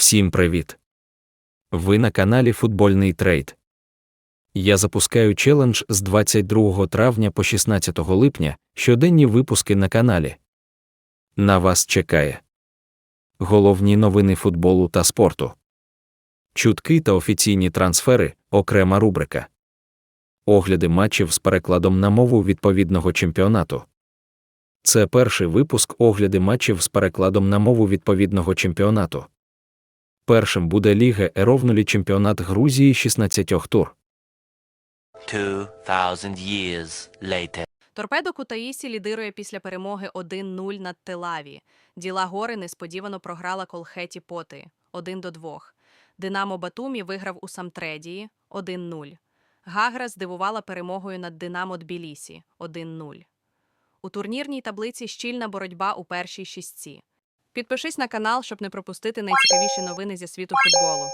Всім привіт! Ви на каналі Футбольний Трейд. Я запускаю челендж з 22 травня по 16 липня щоденні випуски на каналі. На вас чекає головні новини футболу та спорту, чутки та офіційні трансфери, окрема рубрика, огляди матчів з перекладом на мову відповідного чемпіонату. Це перший випуск огляди матчів з перекладом на мову відповідного чемпіонату. Першим буде Ліга Еровнулі чемпіонат Грузії 16 тур. 2000 years later. Торпедо Кутаїсі лідирує після перемоги 1-0 над Телаві. Діла Гори несподівано програла Колхеті Поти 1-2. Динамо Батумі виграв у Самтредії 1-0. Гагра здивувала перемогою над Динамо Тбілісі 1-0. У турнірній таблиці щільна боротьба у першій шістці. Підпишись на канал, щоб не пропустити найцікавіші новини зі світу футболу.